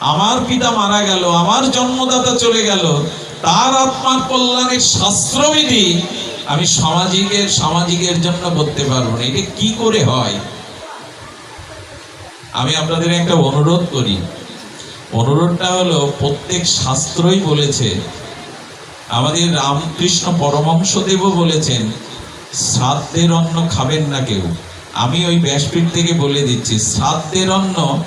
আমার পিতা মারা গেল, আমার জন্মদাতা চলে গেল, তার আত্মার কল্যাণের শাস্ত্রবিধি আমি সামাজিকের সামাজিকের জন্য করতে পারব না। এটা কি করে হয়? আমি আপনাদের একটা অনুরোধ করি। অনুরোধটা হলো, প্রত্যেক শাস্ত্রই বলেছে, আমাদের রামকৃষ্ণ পরমংশদেবও বলেছেন, শ্রাদ্ধের অন্ন খাবেন না কেউ। আমি ওই ব্যাসপীঠ থেকে বলে দিচ্ছি, শ্রাদ্ধের অন্ন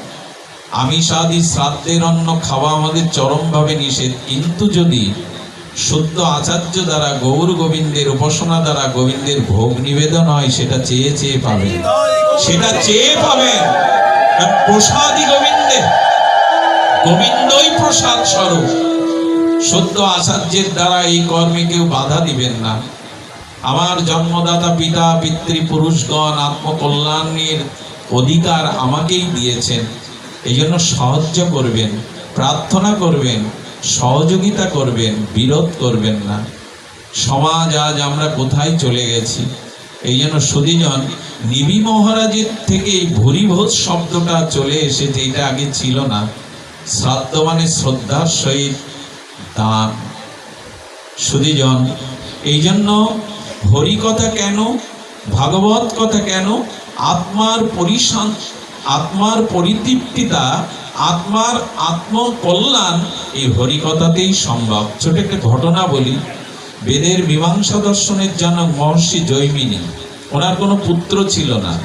আমিষাদি শ্রাদ্ধের অন্ন খাওয়া আমাদের চরমভাবে নিষেধ। কিন্তু যদি শুদ্ধ আচার্য দ্বারা গৌর গোবিন্দের উপাসনা দ্বারা গোবিন্দের ভোগ নিবেদন হয়, সেটা চেয়ে চেয়ে পাবেন। সেটা চেয়ে পাবেন। প্রসাদই গোবিন্দের। গোবিন্দই প্রসাদ স্বরূপ। সত্য আচার্যের দ্বারা এই কর্মে কেউ বাধা দিবেন না। আমার জন্মদাতা পিতা, পিতৃপুরুষগণ, আত্মকল্যাণের অধিকার আমাকেই দিয়েছেন। এই জন্য সাহায্য করবেন, প্রার্থনা করবেন, সহযোগিতা করবেন, বিরোধ করবেন না। সমাজ আজ আমরা কোথায় চলে গেছি? এই জন্য সুদীজন নিবি মহারাজের থেকে এই ভুরিভোজ শব্দটা চলে এসেছে, এটা আগে ছিল না। শ্রাদ্ধ মানে শ্রদ্ধার সহিত দান। সুদীজন এই জন্য হরি কথা কেন, ভাগবত কথা কেন, আত্মার পরিশান আত্মার পরিতৃপ্তিতা, আত্মার আত্মকল্যাণ এই হরিকথাতেই সম্ভব। ছোট একটা ঘটনা বলি। বেদের মীমাংসা দর্শনের জন্য মহর্ষি জৈমিনী, ওনার কোনো পুত্র ছিল না,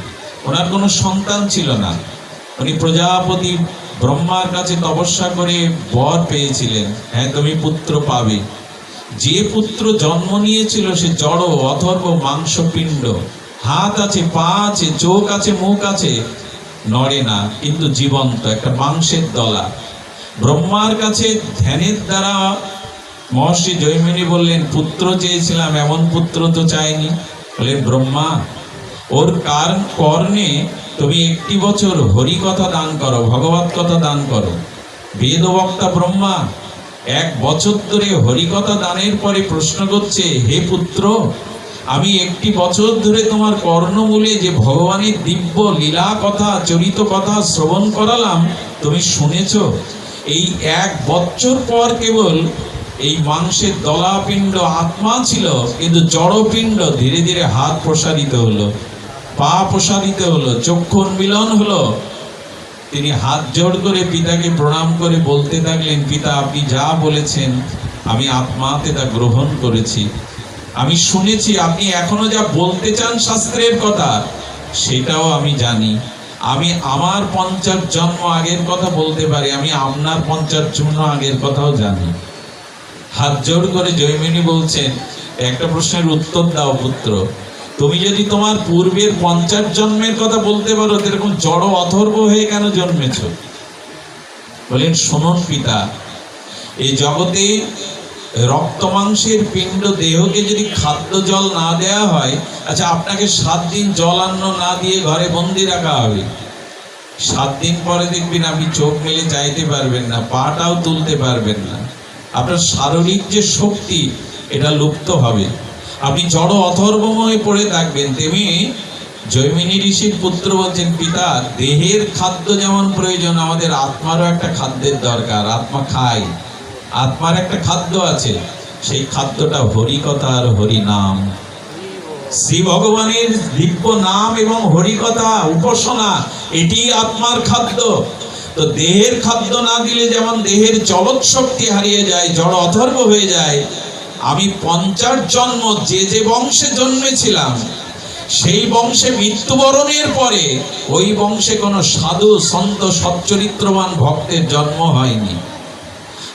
ওনার কোনো সন্তান ছিল না। উনি প্রজাপতি ব্রহ্মার কাছে তপস্যা করে বর পেয়েছিলেন। হ্যাঁ তুমি পুত্র পাবে। যে পুত্র জন্ম নিয়েছিল সে জড়, অথর্ব, মাংসপিণ্ড। হাত আছে, পা আছে, চোখ আছে, মুখ আছে। নড়ে না। কিন্তু জীবন্ত একটা মাংসের দলা। ব্রহ্মার কাছে ধ্যানের দ্বারা মহর্ষি জৈমিনী বললেন, পুত্র চেয়েছিলাম, এমন পুত্র তো চাইনি। বললেন, ব্রহ্মা, ওর কার কর্ণে তুমি একটি বছর হরি কথা দান করো, ভগবত কথা দান করো। বেদবক্তা ব্রহ্মা, এক বছর ধরে হরিকথা দানের পরে প্রশ্ন করছে, হে পুত্র আমি একটি বছর ধরে তোমার কর্ণমূলে যে ভগবানের দিব্য লীলা কথা, চরিত কথা শ্রবণ করালাম, তুমি শুনেছ? এই এক বছর পর কেবল এই মাংসের দলাপিণ্ড আত্মা ছিল, কিন্তু জড়পিণ্ড ধীরে ধীরে হাত প্রসারিত হলো, পা প্রসারিত হলো চক্ষু মিলন হলো। তিনি হাত জোড় করে পিতাকে প্রণাম করে বলতে থাকলেন, পিতা, আপনি যা বলেছেন, আমি আত্মাতে তা গ্রহণ করেছি। আমি শুনেছি, আপনি এখনও যা বলতে চান শাস্ত্রের কথা, সেটাও আমি জানি। আমি আমার পঞ্চাশ জন্ম আগের কথা বলতে পারি, আমি আপনার পঞ্চাশ জন্ম আগের কথাও জানি। হাত জোড় করে জৈমিনী বলছেন, একটা প্রশ্নের উত্তর দাও পুত্র। তুমি যদি তোমার পূর্বের পঞ্চাশ জন্মের কথা বলতে পারো এরকম জড় অথর্ব হয়ে কেন জন্মেছ? বলেন, শুনুন পিতা এই জগতে রক্ত মাংসের পিণ্ড দেহকে যদি খাদ্য জল না দেয়া হয় আচ্ছা আপনাকে সাত দিন জল আন্ন না দিয়ে ঘরে বন্দি রাখা হবে। সাত দিন পরে দেখবেন আপনি চোখ মেলে চাইতে পারবেন না, পাটাও তুলতে পারবেন না। আপনার শারীরিক যে শক্তি, এটা লুপ্ত হবে। আপনি জড় অথর্বময় পড়ে থাকবেন, তেমনি জৈমিনী ঋষির পুত্র বলছেন, পিতা, দেহের খাদ্য যেমন প্রয়োজন, আমাদের আত্মারও একটা খাদ্যের দরকার, আত্মা খায়। আত্মার একটা খাদ্য আছে, সেই খাদ্যটা হরিকথা আর হরি নাম শ্রী ভগবানের দিব্য নাম এবং হরিকথা উপাসনা, এটি আত্মার খাদ্য। তো দেহের খাদ্য না দিলে যেমন দেহের চলৎ শক্তি হারিয়ে যায়, জড় অথর্ব হয়ে যায়, আমি পঞ্চাশ জন্ম যে যে বংশে জন্মেছিলাম, সেই বংশে মৃত্যুবরণের পরে ওই বংশে কোনো সাধু, সন্ত, সচ্চরিত্রবান ভক্তের জন্ম হয়নি।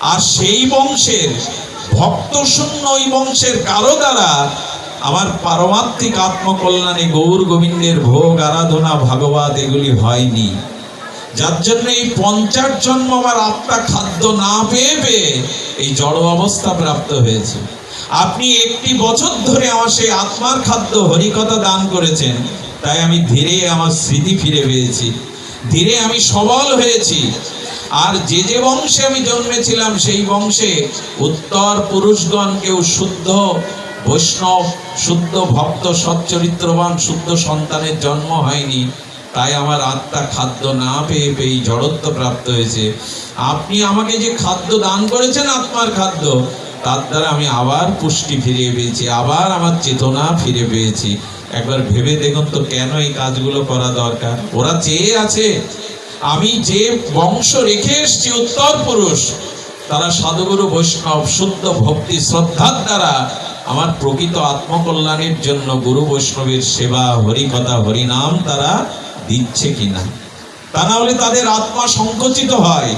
আর সেই বংশের ভক্ত শূন্য ওই বংশের কারও দ্বারা আমার পারমাত্মিক আত্মকল্যাণে গৌর গোবিন্দের ভোগ, আরাধনা, ভাগবত এগুলি হয়নি। যার জন্য এই পঞ্চাশ জন্ম আমার আত্মা খাদ্য না পেয়ে পেয়ে এই জড় অবস্থা প্রাপ্ত হয়েছে। আপনি একটি বছর ধরে আমার সেই আত্মার খাদ্য হরিকথা দান করেছেন, তাই আমি ধীরে আমার স্মৃতি ফিরে পেয়েছি। ধীরে আমি সবল হয়েছি। আর যে যে বংশে আমি জন্মেছিলাম, সেই বংশে উত্তর পুরুষগণ কেউ শুদ্ধ, বৈষ্ণব, শুদ্ধ ভক্ত, সচ্চরিত্রবান, শুদ্ধ সন্তানের জন্ম হয়নি। তাই আমার আত্মা খাদ্য না পেয়ে পেয়ে জড়ত্ব প্রাপ্ত হয়েছে। আপনি আমাকে যে খাদ্য দান করেছেন, আত্মার খাদ্য, তার দ্বারা আমি আবার পুষ্টি ফিরে পেয়েছি, আবার আমার চেতনা ফিরে পেয়েছি। একবার ভেবে দেখুন তো কেন এই কাজগুলো করা দরকার। ওরা চেয়ে আছে আমি যে বংশ রেখে এসছি উত্তর পুরুষ, তারা সাধুগুরু বৈষ্ণব, শুদ্ধ ভক্তি, শ্রদ্ধার দ্বারা আমার প্রকৃত আত্মকল্যাণের জন্য গুরু বৈষ্ণবের সেবা, হরিকথা, হরিনাম তারা দিচ্ছে কিনা? তা না হলে তাদের আত্মা সংকুচিত হয়।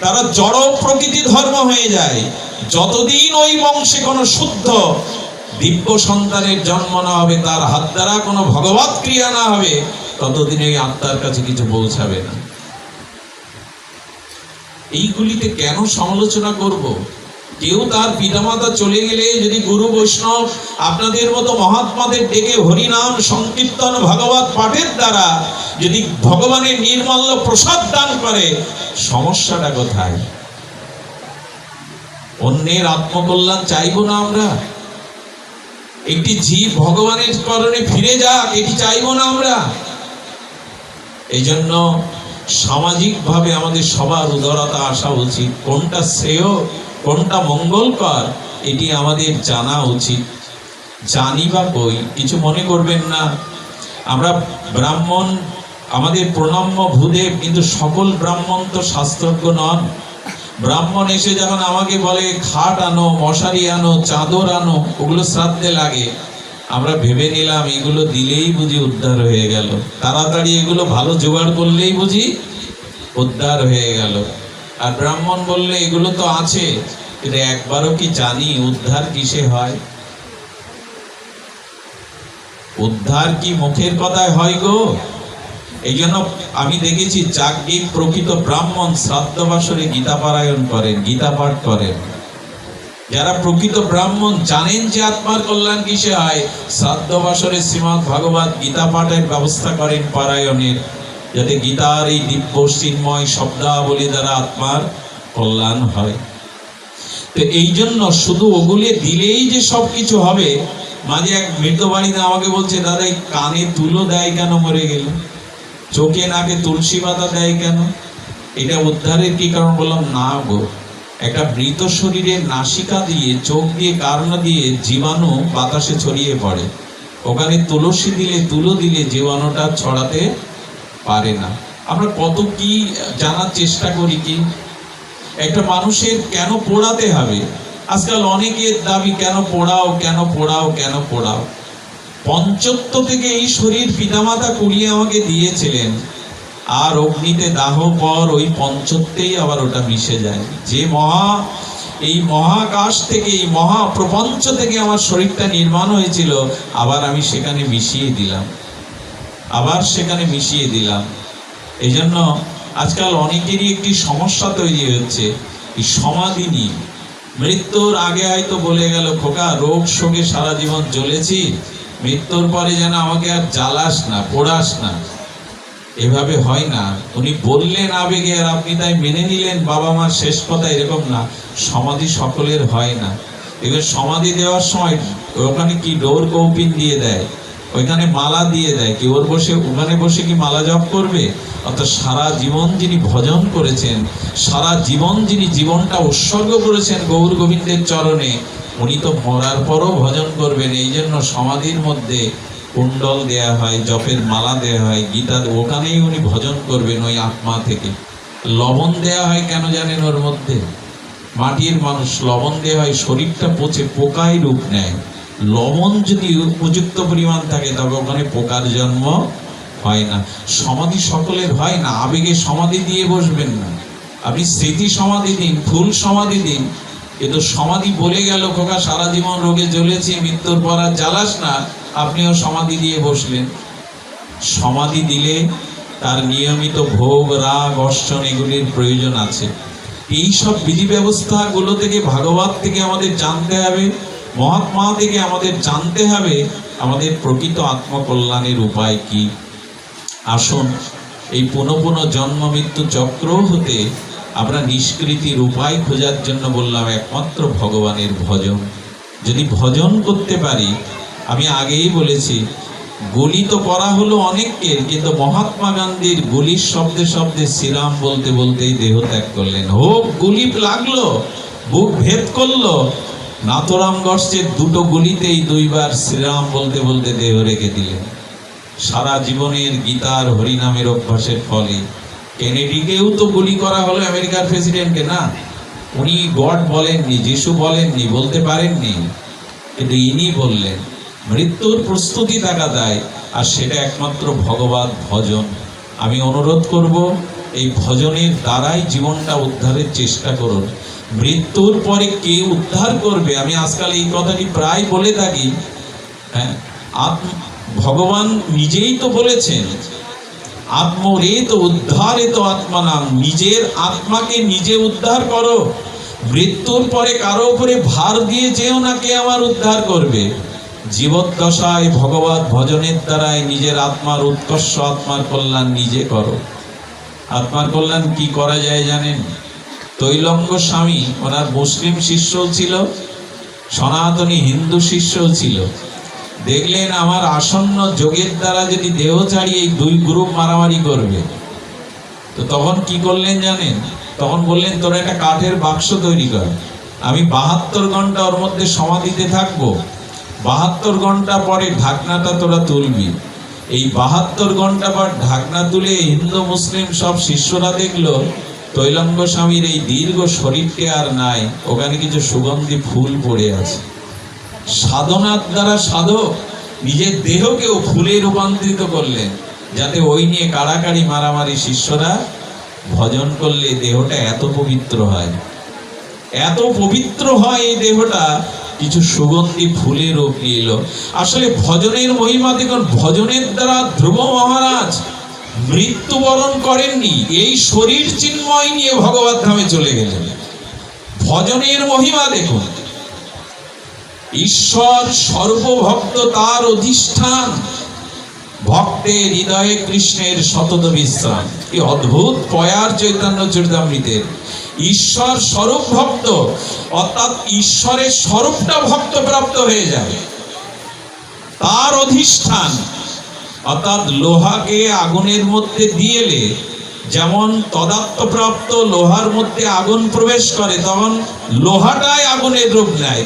তারা জড় প্রকৃতি ধর্ম হয়ে যায়। যতদিন ওই বংশে কোনো শুদ্ধ দিব্য সন্তানের জন্ম না হবে, তার হাত দ্বারা কোনো ভগবত ক্রিয়া না হবে, ততদিন ওই আত্মার কাছে কিছু পৌঁছাবে না। এইগুলিতে কেন সমালোচনা করব? কেউ তার পিতামাতা চলে গেলে যদি গুরু বৈষ্ণব আপনাদের মতো মহাত্মাদের ডেকে হরিনাম সংকীর্তন ভগবত পাঠের দ্বারা যদি ভগবানের নির্মল্য প্রসাদ দান করে, সমস্যাটা কোথায়? অন্যের আত্মকল্যাণ চাইব না আমরা। একটি জীব ভগবানের করণে ফিরে যাক, এটি চাইব না আমরা। এই জন্য সামাজিকভাবে আমাদের সবার উদারতা আসা উচিত। কোনটা শ্রেয়, কোনটা মঙ্গলকর, এটি আমাদের জানা উচিত। জানি বা কই কিছু মনে করবেন না। আমরা ব্রাহ্মণ, আমাদের প্রণম্য ভূদেব, কিন্তু সকল ব্রাহ্মণ তো শাস্ত্রজ্ঞ নন। ব্রাহ্মণ এসে যখন আমাকে বলে, খাট আনো, মশারি আনো, চাদর আনো, ওগুলো শ্রাদ্ধে লাগে। আমরা ভেবে নিলাম, এগুলো দিলেই বুঝি উদ্ধার হয়ে গেল। তাড়াতাড়ি এগুলো ভালো জোগাড় করলেই বুঝি উদ্ধার হয়ে গেল। আর ব্রাহ্মণ বললে, এগুলো তো আছে, কিন্তু একবারও কি জানি উদ্ধার কিসে হয়? উদ্ধার কি মুখের কথায় হয় গো? এই জন্য আমি দেখেছি চাকরি প্রকৃত ব্রাহ্মণ শ্রাদ্ধ বাসরে গীতা পারায়ণ করেন গীতা পাঠ করেন। যারা প্রকৃত ব্রাহ্মণ জানেন যে আত্মার কল্যাণ কিসে হয় শ্রাদ্ধ বাসরে শ্রীমৎ ভাগবত গীতা পাঠের ব্যবস্থা করেন পারায়ণের। যাতে গীতার এই দিব্য চিন্ময় শব্দাবলী দ্বারা আত্মার কল্যাণ হয়। তো এই জন্য শুধু ওগুলি দিলেই যে সব কিছু হবে, মাঝে এক মৃত বাড়িতে আমাকে বলছে, দাদা, এই কানে তুলো দেয় কেন মরে গেল? চোখে নাকে তুলসী পাতা দেয় কেন? এটা উদ্ধারের কি কারণ বললাম, না গো। একটা মৃত শরীরের নাসিকা দিয়ে, চোখ দিয়ে কারণা দিয়ে জীবাণু বাতাসে ছড়িয়ে পড়ে। ওখানে তুলসী দিলে তুলো দিলে জীবাণুটা ছড়াতে পারে না। আমরা কত কি জানার চেষ্টা করি কি? একটা মানুষের কেন পোড়াতে হবে? আজকাল অনেকের দাবি, কেন পোড়াও কেন পোড়াও কেন পোড়াও। পঞ্চত্ব থেকে এই শরীর পিতামাতা কুড়িয়ে আমাকে দিয়েছিলেন। আর অগ্নিতে দাহ পর ওই পঞ্চত্বেই আবার ওটা মিশে যায়। যে মহা, এই মহাকাশ থেকে, এই মহা প্রপঞ্চ থেকে আমার শরীরটা নির্মাণ হয়েছিল, আবার আমি সেখানে মিশিয়ে দিলাম। আবার সেখানে মিশিয়ে দিলাম। এই জন্য আজকাল অনেকেরই একটি সমস্যা তৈরি হচ্ছে, এই সমাধি নিয়ে। মৃত্যুর আগে হয়তো বলে গেল, খোকা, রোগ শোকে সারা জীবন জ্বলেছি, মৃত্যুর পরে যেন আমাকে আর জ্বালাস না, পোড়াস না। এভাবে হয় না। উনি বললেন আবেগে, আর আপনি তাই মেনে নিলেন, বাবা মার শেষ কথা এরকম না। সমাধি সকলের হয় না। এবার সমাধি দেওয়ার সময় ওখানে কি ডোর কৌপিন দিয়ে দেয়? ওইখানে মালা দিয়ে দেয়। কি ওর বসে, ওখানে বসে কি মালা জপ করবে? অর্থাৎ সারা জীবন যিনি ভজন করেছেন, সারা জীবন যিনি জীবনটা উৎসর্গ করেছেন গৌর গোবিন্দের চরণে, উনি তো মরার পরও ভজন করবেন। এই জন্য সমাধির মধ্যে কুণ্ডল দেয়া হয়, জপের মালা দেয়া হয় গীতা ওখানেই উনি ভজন করবেন ওই আত্মা থেকে। লবণ দেয়া হয় কেন জানেন ওর মধ্যে? মাটির মানুষ লবণ দেওয়া হয়, শরীরটা পচে পোকায় রূপ নেয়। লবণ যদি উপযুক্ত পরিমাণ থাকে, তবে ওখানে পোকার জন্ম হয় না। সমাধি সকলের হয় না, আবেগে সমাধি দিয়ে বসবেন না। আপনি স্মৃতি সমাধি দিন, ফুল সমাধি দিন। কিন্তু সমাধি বলে গেল খোকা সারা জীবন রোগে জ্বলেছি, মৃত্যুর পর আর জ্বালাস না। আপনিও সমাধি দিয়ে বসলেন। সমাধি দিলে তার নিয়মিত ভোগ, রাগ অর্চন এগুলির প্রয়োজন আছে। এই সব বিধি ব্যবস্থাগুলো থেকে, ভাগবত থেকে আমাদের জানতে হবে, মহাত্মা থেকে আমাদের জানতে হবে, আমাদের প্রকৃত আত্মকল্যাণের উপায় কি? আসুন, এই পুনঃ পুনঃ জন্ম মৃত্যু চক্র হতে আমরা নিষ্কৃতির উপায় খোঁজার জন্য বললাম একমাত্র ভগবানের ভজন। যদি ভজন করতে পারি আমি আগেই বলেছি, গলি তো করা হলো অনেকের, কিন্তু মহাত্মা গান্ধীর গুলির শব্দে শব্দে শ্রীরাম বলতে বলতেই দেহ ত্যাগ করলেন। হোক, গুলি লাগল, বুক ভেদ করল, নাথরাম গর্ষের দুটো গুলিতেই দুইবার শ্রীরাম বলতে বলতে দেহ রেখে দিলেন। সারা জীবনের গীতার হরিনামের অভ্যাসের ফলে কেনেডিকেও তো গুলি করা হলো আমেরিকার প্রেসিডেন্টকে, না? উনি গড বলেননি, যিশু বলেননি, বলতে পারেননি, কিন্তু ইনি বললেন মৃত্যুর প্রস্তুতি থাকা দেয়, আর সেটা একমাত্র ভগবান ভজন। আমি অনুরোধ করব, এই ভজনের দ্বারাই জীবনটা উদ্ধারের চেষ্টা করুন। মৃত্যুর পরে কে উদ্ধার করবে? আমি আজকাল এই কথাটি প্রায় বলে থাকি। হ্যাঁ আত্ম, ভগবান নিজেই তো বলেছেন আত্মরে তো উদ্ধারে তো আত্মানাম নিজের আত্মাকে নিজে উদ্ধার করো। মৃত্যুর পরে কারও উপরে ভার দিয়ে যেও না কে আমার উদ্ধার করবে। জীবদ্দশায় ভগবত ভজনের দ্বারাই নিজের আত্মার উৎকর্ষ, আত্মার কল্যাণ নিজে করো। আত্মার কল্যাণ কি করা যায় জানেন? তৈলঙ্গ স্বামী, ওনার মুসলিম শিষ্যও ছিল, সনাতনী হিন্দু শিষ্যও ছিল। দেখলেন আমার আসন্ন যোগের দ্বারা যদি দেহ ছাড়িয়ে এই দুই গ্রুপ মারামারি করবে। তো তখন কি করলেন জানেন? তখন বললেন, তোরা একটা কাঠের বাক্স তৈরি কর। আমি বাহাত্তর ঘণ্টা ওর মধ্যে সমাধিতে থাকব। বাহাত্তর ঘণ্টা পরে ঢাকনাটা তোরা তুলবি। এই বাহাত্তর ঘণ্টা পর ঢাকনা তুলে হিন্দু, মুসলিম সব শিষ্যরা দেখল, তৈলঙ্গ স্বামীর এই দীর্ঘ শরীরকে আর নাই, ওখানে কিছু সুগন্ধি ফুল পড়ে আছে। সাধনার দ্বারা সাধক নিজের দেহকেও ফুলে রূপান্তরিত করলেন, যাতে ওই নিয়ে কাড়াকাড়ি মারামারি শিষ্যরা ভজন করলে দেহটা এত পবিত্র হয়। এত পবিত্র হয় এই দেহটা কিছু সুগন্ধি ফুলের রূপ নিয়ে এলো আসলে ভজনের মহিমা দেখুন, ভজনের দ্বারা ধ্রুব মহারাজ মৃত্যুবরণ করেননি, এই শরীর চিন্ময় নিয়ে ভগবত ধামে চলে গেলেন। ভজনের মহিমা দেখুন, ঈশ্বর সর্বভক্ত তার অধিষ্ঠান, ভক্তের হৃদয়ে কৃষ্ণের সতত বিশ্রাম কি অদ্ভুত, পয়ার চৈতন্য চরিতামৃতের। ঈশ্বর স্বরূপ ভক্ত, অর্থাৎ ঈশ্বরের স্বরূপটা ভক্ত প্রাপ্ত হয়ে যায়। তার অধিষ্ঠান, অর্থাৎ লোহাকে আগুনের মধ্যে দিয়েলে যেমন তদাত্মপ্রাপ্ত লোহার মধ্যে আগুন প্রবেশ করে, তখন লোহাটাই আগুনের রূপ নেয়।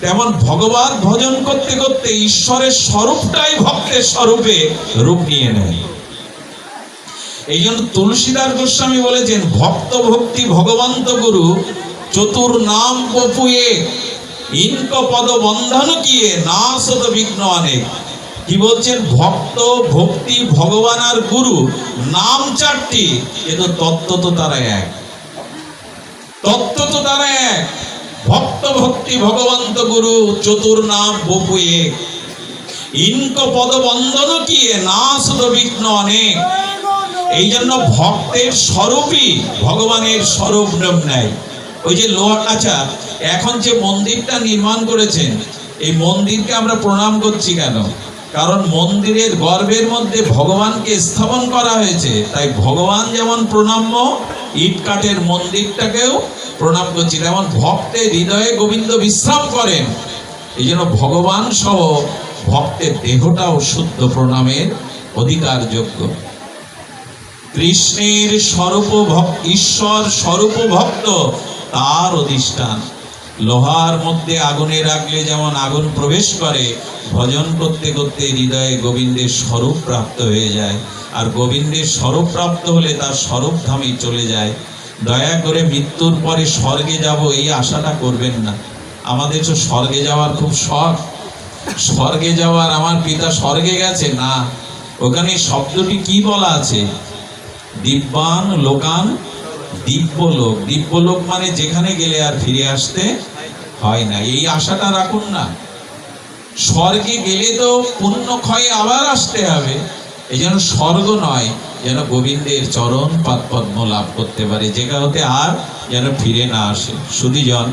তেমন ভগবান ভজন করতে করতে ঈশ্বরের স্বরূপটাই ভক্তের স্বরূপে রূপ নিয়ে নেয়। এই জন্য তুলসীদার গোস্বামী বলেছেন, ভক্ত ভক্তি ভগবন্ত গুরু, চতুর নাম বপুয়ে ইনক পদ বন্ধন কিয়ে না শত বিঘ্ন অনেক কি বলছেন? ভক্ত ভক্তি ভগবান আর গুরু, নাম চারটি তত্ত্ব তো তারা এক। তত্ত্ব তো তারা এক। ভক্ত ভক্তি ভগবন্ত গুরু, চতুর নাম বপুয়ে ইনক পদ বন্ধন কিয়ে না শত বিঘ্ন অনেক এই জন্য ভক্তের স্বরূপই ভগবানের স্বরূপ নাম নেয় ওই যে লোহা আচ্ছা এখন যে মন্দিরটা নির্মাণ করেছেন, এই মন্দিরকে আমরা প্রণাম করছি কেন? কারণ মন্দিরের গর্ভের মধ্যে ভগবানকে স্থাপন করা হয়েছে, তাই ভগবান যেমন প্রণাম্য, ইট কাঠের মন্দিরটাকেও প্রণাম করছি, তেমন ভক্তের হৃদয়ে গোবিন্দ বিশ্রাম করেন। এই জন্য ভগবান সহ ভক্তের দেহটাও শুদ্ধ প্রণামের অধিকারযোগ্য। কৃষ্ণের স্বরূপ ঈশ্বর স্বরূপ ভক্ত তার অধিষ্ঠান। লোহার মধ্যে আগুনে রাখলে যেমন আগুন প্রবেশ করে, ভজন করতে করতে হৃদয়ে গোবিন্দের স্বরূপ প্রাপ্ত হয়ে যায়। আর গোবিন্দের স্বরূপ প্রাপ্ত হলে তার স্বরূপ ধামে চলে যায়। দয়া করে মৃত্যুর পরে স্বর্গে যাব এই আশাটা করবেন না। আমাদের তো স্বর্গে যাওয়ার খুব শখ। স্বর্গে যাওয়ার আমার পিতা স্বর্গে গেছে? না। ওখানে শব্দটি কি বলা আছে? দিব্যান লোকান, দিব্যলোক। দিব্যলোক মানে যেখানে গেলে আর ফিরে আসতে হয় না। এই আশাটা রাখুন না। স্বর্গে গেলে তো পুণ্য ক্ষয়ে আবার আসতে হবে। এই যেন স্বর্গ নয়, যেন গোবিন্দের চরণ পাদপদ্ম লাভ করতে পারে। যেখানে আর যেন ফিরে না আসে। সুদীজন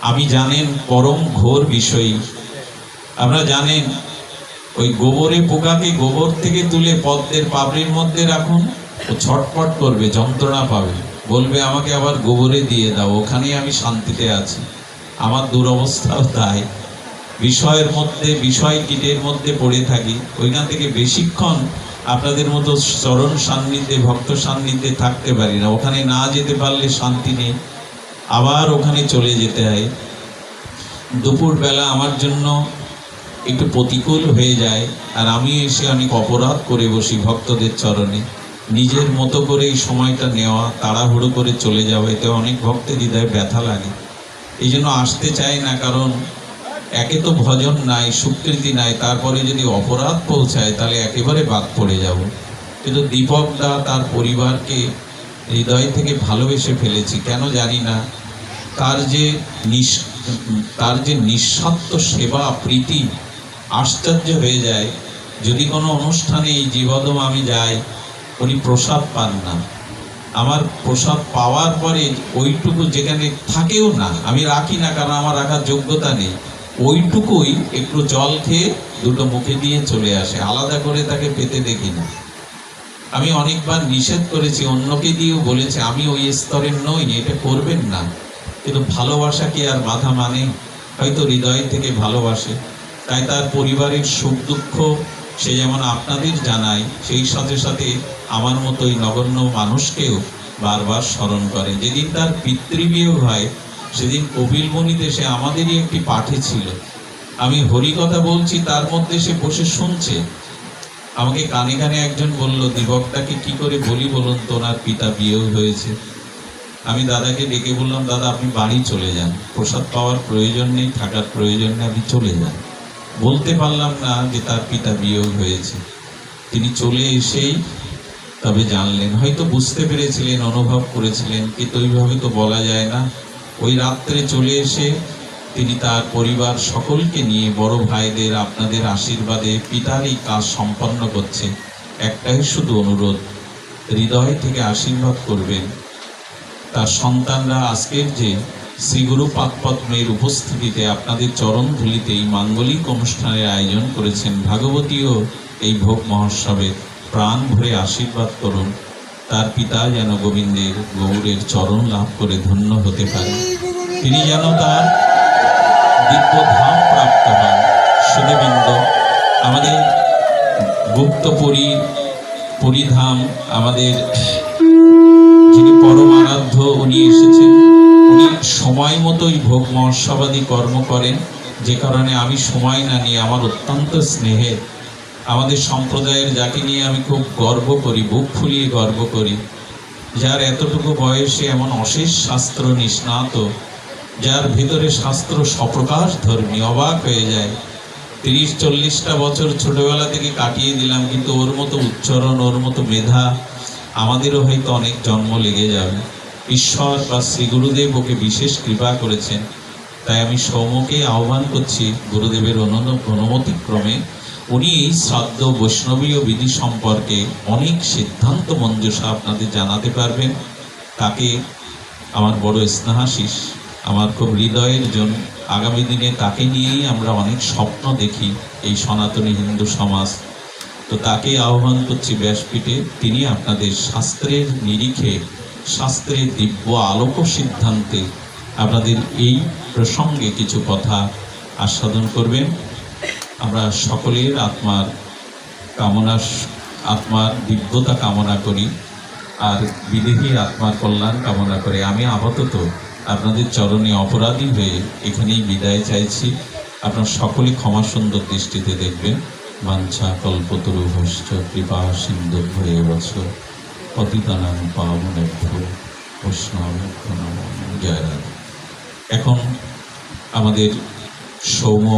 আমি জানেন পরম ঘোর বিষয়। আমরা জানেন, ওই গোবরে পোকাকে গোবর থেকে তুলে পদ্মের পাপড়ির মধ্যে রাখুন। ও ছটপট করবে, যন্ত্রণা পাবে। বলবে, আমাকে আবার গোবরে দিয়ে দাও, ওখানেই আমি শান্তিতে আছি। আমার দুরবস্থাও তাই। বিষয়ের মধ্যে, বিষয় কীটের মধ্যে পড়ে থাকি। ওইখান থেকে বেশিক্ষণ আপনাদের মতো চরণ সান্নিধ্যে, ভক্ত সান্নিধ্যে থাকতে পারি না। ওখানে না যেতে পারলে শান্তি নেই। আবার ওখানে চলে যেতে হয়। দুপুরবেলা আমার জন্য একটু প্রতিকূল হয়ে যায়, আর আমি এসে অনেক অপরাধ করে বসি ভক্তদের চরণে। নিজের মতো করে এই সময়টা নেওয়া, তাড়াহুড়ো করে চলে যাওয়া, এতে অনেক ভক্তের হৃদয়ে ব্যথা লাগে। এই জন্য আসতে চাই না, কারণ একে তো ভজন নাই স্বীকৃতি নাই, তারপরে যদি অপরাধ পৌঁছায়, তাহলে একেবারে বাদ পড়ে যাব। কিন্তু দীপকদা তার পরিবারকে হৃদয় থেকে ভালোবেসে ফেলেছি, কেন জানি না? তার যে নিঃ তার যে নিঃস্বার্থ সেবা, প্রীতি আশ্চর্য হয়ে যায়। যদি কোনো অনুষ্ঠানে এই জীবদম আমি যাই উনি প্রসাদ পান না। আমার প্রসাদ পাওয়ার পরে ওইটুকু যেখানে থাকেও না, আমি রাখি না কারণ আমার রাখার যোগ্যতা নেই। ওইটুকুই একটু জল খেয়ে দুটো মুখে দিয়ে চলে আসে, আলাদা করে তাকে পেতে দেখি না। আমি অনেকবার নিষেধ করেছি, অন্যকে দিয়েও বলেছে, আমি ওই স্তরের নই, এটা করবেন না। কিন্তু ভালোবাসা কি আর বাধা মানে? হয়তো হৃদয় থেকে ভালোবাসে, তাই তার পরিবারের সুখ দুঃখ সে যেমন আপনাদের জানায়, সেই সাথে সাথে আমার মতো এই নগণ্য মানুষকেও বারবার স্মরণ করে। যেদিন তার পিতৃবিয়োগ হয়, সেদিন কপিলমণিতে সে আমাদেরই একটি পাঠে ছিল। আমি হরি কথা বলছি, তার মধ্যে সে বসে শুনছে। আমাকে কানে কানে একজন বলল, দিবকটাকে কি করে বলি বলুন তো, ওনার পিতা বিয়োগ হয়েছে। আমি দাদাকে ডেকে বললাম, দাদা, আপনি বাড়ি চলে যান। প্রসাদ পাওয়ার প্রয়োজন নেই, থাকার প্রয়োজন নেই, আপনি চলে যান। বলতে পারলাম না যে তার পিতা বিয়োগ হয়েছে। তিনি চলে এসেই তবে জানলেন, হয়তো বুঝতে পেরেছিলেন, অনুভব করেছিলেন, কিন্তু ওইভাবে তো বলা যায় না। ওই রাত্রে চলে এসে তিনি তার পরিবার সকলকে নিয়ে বড় ভাইদের, আপনাদের আশীর্বাদে পিতার এই কাজ সম্পন্ন করছে একটাই শুধু অনুরোধ, হৃদয় থেকে আশীর্বাদ করবেন। তার সন্তানরা আজকের যে শ্রীগুরু পাকপদ্মের উপস্থিতিতে আপনাদের চরণ ধুলিতে এই মাঙ্গলিক অনুষ্ঠানের আয়োজন করেছেন ভাগবতীও এই ভোগ মহোৎসবে প্রাণ ভরে আশীর্বাদ করুন। তার পিতা যেন গোবিন্দের গৌরের চরণ লাভ করে ধন্য হতে পারে তিনি যেন তার দিব্য ধাম প্রাপ্ত হন। সুদেবৃন্দ, আমাদের গুপ্তপুরী পরিধাম, আমাদের যিনি পরম আরাধ্য, উনি এসেছেন। সময় মতোই ভোগ মহোৎসবাদী কর্ম করেন, যে কারণে আমি সময় না নিয়ে আমার অত্যন্ত স্নেহে, আমাদের সম্প্রদায়ের যাকে নিয়ে আমি খুব গর্ব করি, বুক ফুলিয়ে গর্ব করি, যার এতটুকু বয়সে এমন অশেষ শাস্ত্র নিষ্ণাত, যার ভিতরে শাস্ত্র সপ্রকাশ ধর্মী, অবাক হয়ে যায়। তিরিশ, চল্লিশটা বছর ছোটবেলা থেকে কাটিয়ে দিলাম, কিন্তু ওর মতো উচ্চারণ, ওর মতো মেধা, আমাদেরও হয়তো অনেক জন্ম লেগে যাবে। ঈশ্বর বা শ্রী গুরুদেব ওকে বিশেষ কৃপা করেছেন। তাই আমি সৌমকে আহ্বান করছি গুরুদেবের অনুমতিক্রমে উনি শ্রাদ্ধ বৈষ্ণবীয় বিধি সম্পর্কে অনেক সিদ্ধান্ত মঞ্জুষা আপনাদের জানাতে পারবেন। তাকে আমার বড় স্নেহাশিস, আমার খুব হৃদয়ের জন্য আগামী দিনে তাকে নিয়েই আমরা অনেক স্বপ্ন দেখি এই সনাতনী হিন্দু সমাজ। তো তাকে আহ্বান করছি ব্যাসপীঠে। তিনি আপনাদের শাস্ত্রের নিরিখে শাস্ত্রের দিব্য আলোক সিদ্ধান্তে আপনাদের এই প্রসঙ্গে কিছু কথা আস্বাদন করবেন। আমরা সকলের আত্মার কামনা, আত্মার দিব্যতা কামনা করি আর বিদেহী আত্মার কল্যাণ কামনা করে। আমি আপাতত আপনাদের চরণে অপরাধী হয়ে এখানেই বিদায় চাইছি। আপনার সকলে ক্ষমা সুন্দর দৃষ্টিতে দেখবেন। বাঞ্ছা কল্পতরু ভস্য কৃপা সিন্ধু হয়ে বছর পতিতানাং পাবনেভ্য বৈষ্ণব জয় রাধা এখন আমাদের সৌম্য